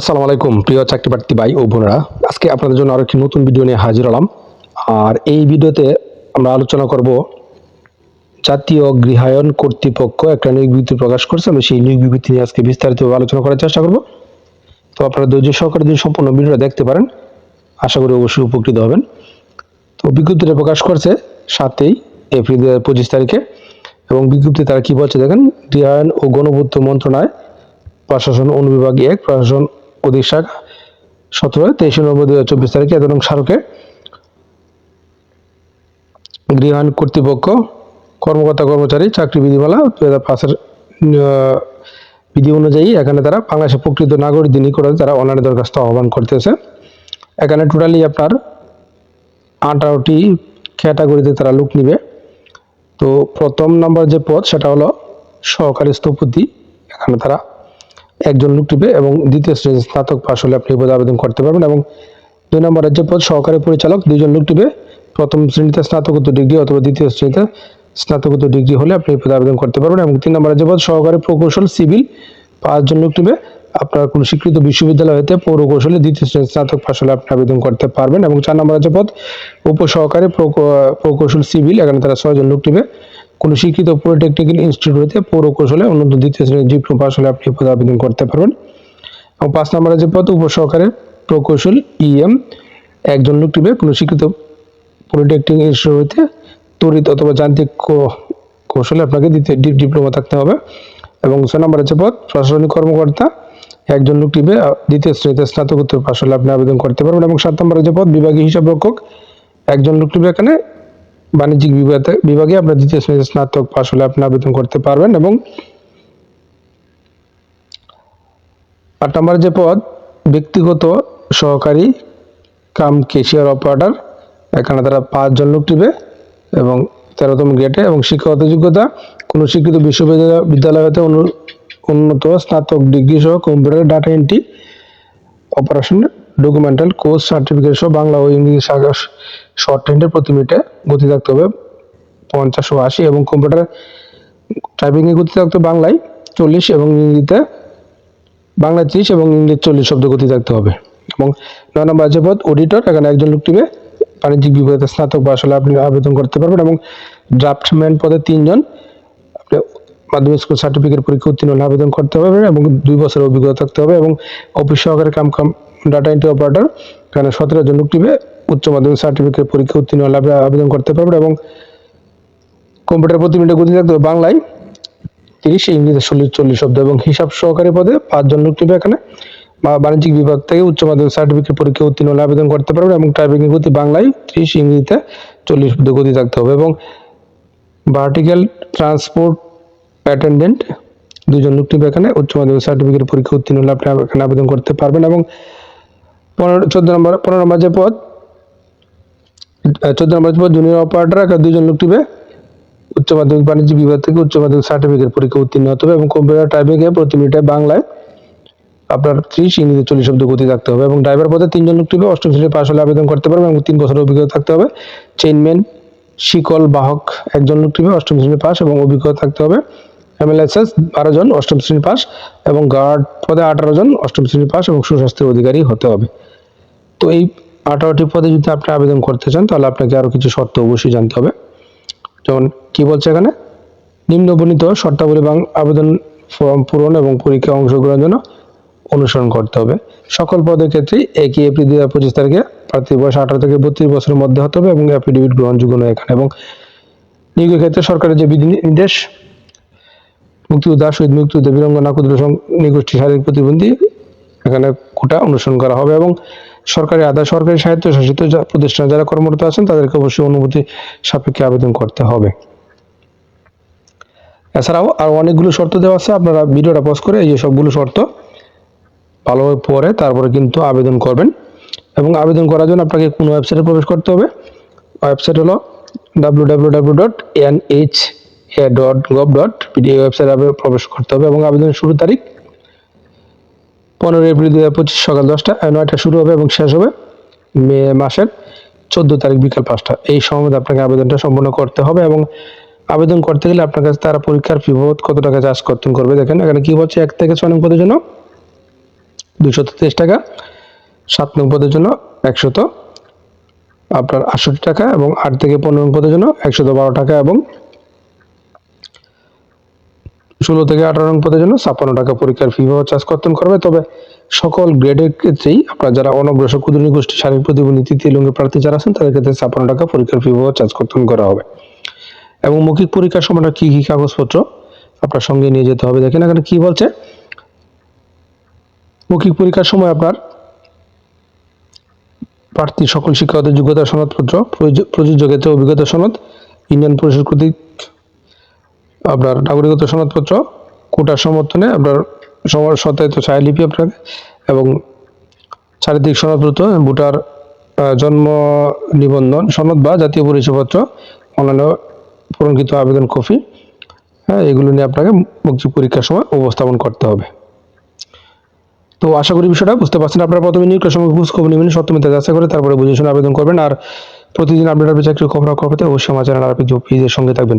আসসালামু আলাইকুম, প্রিয় চাকরি প্রার্থী ভাই ও বোনেরা। আজকে আপনাদের জন্য আরও একটি নতুন ভিডিও নিয়ে হাজির হলাম। আর এই ভিডিওতে আমরা আলোচনা করব জাতীয় গৃহায়ন কর্তৃপক্ষ একটা নিয়োগ বিবৃতি প্রকাশ করেছে। আমি সেই নিয়োগ বিবৃতি নিয়ে আজকে বিস্তারিতভাবে আলোচনা করার চেষ্টা করব। তো আপনারা ধৈর্য সহকারে যদি সম্পূর্ণ ভিডিওটা দেখতে পারেন, আশা করি অবশ্যই উপকৃত হবেন। তো বিজ্ঞপ্তিটা প্রকাশ করছে সাতই এপ্রিল দু পঁচিশ তারিখে। এবং বিজ্ঞপ্তি তারা কি বলছে দেখেন, গৃহায়ন ও গণপূর্ত মন্ত্রণালয়, প্রশাসন অনুবিভাগ এক, প্রশাসন শাখা সতেরো, তেইশে নভেম্বর দুই হাজার চব্বিশ তারিখে এবং স্মারকে গৃহায়ণ কর্তৃপক্ষ, কর্মকর্তা, কর্মচারী, চাকরি বিধিমালা দু হাজার পাঁচের বিধি অনুযায়ী এখানে তারা বাংলাদেশের প্রকৃত নাগরিকদের নিকটে তারা অনলাইনে দরখাস্ত আহ্বান করতেছে। এখানে টোটালি আপনার আঠারোটি ক্যাটাগরিতে তারা লুক নিবে। তো প্রথম নম্বর যে পদ, সেটা হলো সহকারী স্থপতি। এখানে তারা একজন লোক টিপে এবং দ্বিতীয় শ্রেণির স্নাতক পাশ হলে আপনি পদে আবেদন করতে পারবেন এবং দুই নম্বরের যে পদ সহকারী পরিচালক দুইজন লোক টিপে প্রথম শ্রেণীতে স্নাতকোত্তর ডিগ্রি অথবা দ্বিতীয় শ্রেণীতে স্নাতকোত্তর ডিগ্রি হলে আপনি এই পদে আবেদন করতে পারবেন এবং তিন নম্বরের যে পদ সহকারী প্রকৌশল সিভিল পাঁচজন লোক টিপে আপনার কোনো স্বীকৃত বিশ্ববিদ্যালয় হতে পৌরকৌশলে দ্বিতীয় শ্রেণির স্নাতক পাশ হলে আপনি আবেদন করতে পারবেন এবং চার নম্বর যে পদ উপসহকারী প্রকৌ- প্রকৌশল সিভিল, এখানে তারা ছয়জন লোক টিপে কোনো শিক্ষিত পলিটেকনিক্যাল ইনস্টিটিউট পৌরকৌশলে উন্নত দ্বিতীয় শ্রেণির ডিপ্লোমা পাশ হলে আপনি পদে আবেদন করতে পারবেন। এবং পাঁচ নম্বরের যে পদ উপসহকারী প্রকৌশল ইএম একজন লোক টিপে কোনো শিক্ষিত পলিটেকনিক ইনস্টিটিউট তড়িৎ অথবা যান্ত্রিক কৌশলে আপনাকে দ্বিতীয় ডি- ডিপ্লোমা থাকতে হবে। এবং ছয় নম্বরের যে পদ প্রশাসনিক কর্মকর্তা, একজন লোক টিপে দ্বিতীয় শ্রেণীতে স্নাতকোত্তর পাশ হলে আপনি আবেদন করতে পারবেন। এবং সাত নম্বরের যে পদ বিভাগীয় হিসাবরক্ষক, একজন লোক টিপে এখানে বাণিজ্যিক বিভাগে বিভাগে আপনার দ্বিতীয় শ্রেণীতে স্নাতক পাশ হলে আপনি আবেদন করতে পারবেন এবং আট নম্বর যে পদ, ব্যক্তিগত সহকারী কাম কেশিয়ার অপারেটর, এখানে তারা পাঁচজন লোক টিপে এবং তেরোতম গ্রেডে এবং শিক্ষাগত যোগ্যতা, কোনো স্বীকৃত বিশ্ববিদ্যালয়, বিদ্যালয় হতে উন্নত স্নাতক ডিগ্রি সহ computer data entry, operation documental course certificate সহ বাংলা ও ইংরেজি শাখা শর্ট হ্যান্ডের প্রতি মিনিটে গতি থাকতে হবে পঞ্চাশ ও আশি এবং কম্পিউটার টাইপিংয়ে গতি থাকতে বাংলায় চল্লিশ এবং ইংরেজিতে বাংলায় ত্রিশ এবং ইংরেজি চল্লিশ শব্দ গতি থাকতে হবে। এবং নয় নম্বর আছে পদ অডিটর এখানে একজন লোক টিমে বাণিজ্যিক বিভাগে স্নাতক বা আসলে আপনি আবেদন করতে পারবেন এবং ড্রাফটম্যান পদে তিনজন আপনি মাধ্যমিক স্কুল সার্টিফিকেট পরীক্ষা উত্তীর্ণ আবেদন করতে হবে এবং দুই বছরের অভিজ্ঞতা থাকতে হবে এবং অফিস সহকারে cum cum data entry operator এখানে সতেরো জন টিপে উচ্চ মাধ্যমিক সার্টিফিকেট পরীক্ষা উত্তীর্ণ আপনি আবেদন করতে পারবেন এবং কম্পিউটার প্রতি মিনিটে গতি থাকতে হবে বাংলায় তিরিশ ইংরেজি চল্লিশ চল্লিশ শব্দ এবং হিসাব সহকারী পদে পাঁচজন লোক টিপে এখানে। বাণিজ্যিক বিভাগ থেকে উচ্চ মাধ্যমিক সার্টিফিকেট পরীক্ষা উত্তীর্ণ হলে আবেদন করতে পারবেন এবং টাইপিং গতি বাংলায় ত্রিশ ইংরেজিতে চল্লিশ শব্দ গতি থাকতে হবে এবং ভার্টিক্যাল ট্রান্সপোর্ট অ্যাটেন্ডেন্ট দুজন লোক টিপে এখানে, উচ্চ মাধ্যমিক সার্টিফিকেট পরীক্ষা উত্তীর্ণ হলে আপনি এখানে আবেদন করতে পারবেন এবং পনেরো, চোদ্দ নম্বর, পনেরো নম্বর যে পদ চোদ্দ নম্বর পদ জুনিয়র অপারেটর এখানে দুজন লোক টিপে উচ্চ মাধ্যমিক বাণিজ্য বিভাগ থেকে উচ্চ মাধ্যমিক সার্টিফিকেট পরীক্ষা উত্তীর্ণ হতে হবে এবং কম্পিউটার টাইপিংয়ে প্রতি মিনিটে বাংলায় আপনার ত্রিশ ইংরেজি চল্লিশ শব্দ গতি থাকতে হবে এবং ড্রাইভার পদে তিনজন লোক টিপে অষ্টম শ্রেণি পাশ হলে আবেদন করতে পারবে এবং তিন বছরের অভিজ্ঞতা থাকতে হবে। চেইনম্যান শিকল, বাহক একজন লোক টিপে অষ্টম শ্রেণি পাস এবং অভিজ্ঞতা থাকতে হবে। এমএলএসএস বারো জন, অষ্টম শ্রেণি পাস এবং গার্ড পদে আঠারো জন, অষ্টম শ্রেণি পাস এবং সুস্বাস্থ্যের অধিকারী হতে হবে। তো এই আঠারোটি পদে যদি আপনি আবেদন করতে চান, তাহলে আপনাকে আরও কিছু শর্ত অবশ্যই জানতে হবে। যেমন কি বলছে এখানে? নিম্নবর্ণিত শর্তাবলী এবং আবেদন ফর্ম পূরণ এবং পরীক্ষায় অংশগ্রহণের জন্য অনুসরণ করতে হবে। সকল পদের ক্ষেত্রে একই এপ্রিল দুই হাজার পঁচিশ তারিখে প্রার্থীর বয়স আঠারো থেকে বত্রিশ বছরের মধ্যে হতে হবে এবং অ্যাফিডেভিট গ্রহণযোগ্য নয় এখানে। এবং নিয়োগের ক্ষেত্রে সরকারের যে বিধি নির্দেশ মুক্তিযোদ্ধা শহীদ মুক্তিযুদ্ধ বীরঙ্গনা ক্ষুদ্র নিগোষ্ঠী শারীরিক প্রতিবন্ধী এখানে কোটা অনুসরণ করা হবে এবং সরকারি আদায়, সরকারি সাহিত্য, শাসিত যা- প্রতিষ্ঠানে যারা কর্মরত আছেন, তাদেরকে অবশ্যই অনুমতি সাপেক্ষে আবেদন করতে হবে। এছাড়াও আর অনেকগুলো শর্ত দেওয়া আছে, আপনারা ভিডিওটা পজ করে এই সবগুলো শর্ত ভালোভাবে পরে তারপরে কিন্তু আবেদন করবেন। এবং আবেদন করার জন্য আপনাকে কোন ওয়েবসাইটে প্রবেশ করতে হবে? ওয়েবসাইট হলো W W W dot N H dot gov dot PD ওয়েবসাইটে প্রবেশ করতে হবে এবং আবেদনের শুরু তারিখ পনেরো এপ্রিল দু হাজার পঁচিশ সকাল দশটা নয়টা শুরু হবে এবং শেষ হবে মে মাসের চোদ্দ তারিখ বিকাল পাঁচটা। এই সময় আপনাকে আবেদনটা সম্পন্ন করতে হবে এবং আবেদন করতে গেলে আপনার কাছে তারা পরীক্ষার ফি কত টাকা চার্জ করতে করবে দেখেন, এখানে কি বলছে, এক থেকে ছয় নং পদের জন্য দুশত তেইশ টাকা, সাত নং পদের জন্য একশত আপনার আটষট্টি টাকা এবং আট থেকে পনেরো নং পদের জন্য একশত বারো টাকা এবং ষোলো থেকে আঠারো নং পদের জন্য ছাপ্পান্ন টাকা পরীক্ষার ফি বা চার্জ কর্তন করবে। তবে সকল গ্রেডের ক্ষেত্রেই আপনার যারা অনগ্রসর ক্ষুদ্রী গোষ্ঠী, শারীরিক প্রতিবন্ধী, তৃতীয় লিঙ্গের প্রার্থী যারা আছেন, তাদের ক্ষেত্রে ছাপ্পান্ন টাকা পরীক্ষার ফি বা চার্জ কর্তন করা হবে। এবং মৌখিক পরীক্ষার সময় আপনার কী কী কাগজপত্র? আপনার সঙ্গে নিয়ে যেতে হবে। দেখেন এখানে কি বলছে? মৌখিক পরীক্ষার সময় আপনার প্রার্থী সকল শিক্ষকদের যোগ্যতা সনদপত্র, প্রযোজ্য- ক্ষেত্রে অভিজ্ঞতা সনদ ইউনিয়ন পরিষদ কর্তৃক আপনার নাগরিকত্ব সনদপত্র, কোটার সমর্থনে আপনার সত্যায়িত ছায়ালিপি আপনাকে এবং চারিদিক সনদপত্র, ভোটার জন্ম নিবন্ধন, সনদ বা জাতীয় পরিচয়পত্র, অন্যান্য পূরণকৃত আবেদন কপি হ্যাঁ এগুলো নিয়ে আপনাকে মুক্তি পরীক্ষার সময় উপস্থাপন করতে হবে। তো আশা করি বিষয়টা বুঝতে পারছেন। আপনারা প্রথমে নিয়োগের সময় ঘুষ খবর নেবেন সত্যমিতা যাচাই করে তারপরে বুঝে শুনে আবেদন করবেন। আর প্রতিদিন আপডেট আপনি চাকরির খবর খবর পেতে অবশ্যই আমার চ্যানেল আরপি পেজের সঙ্গে থাকবেন।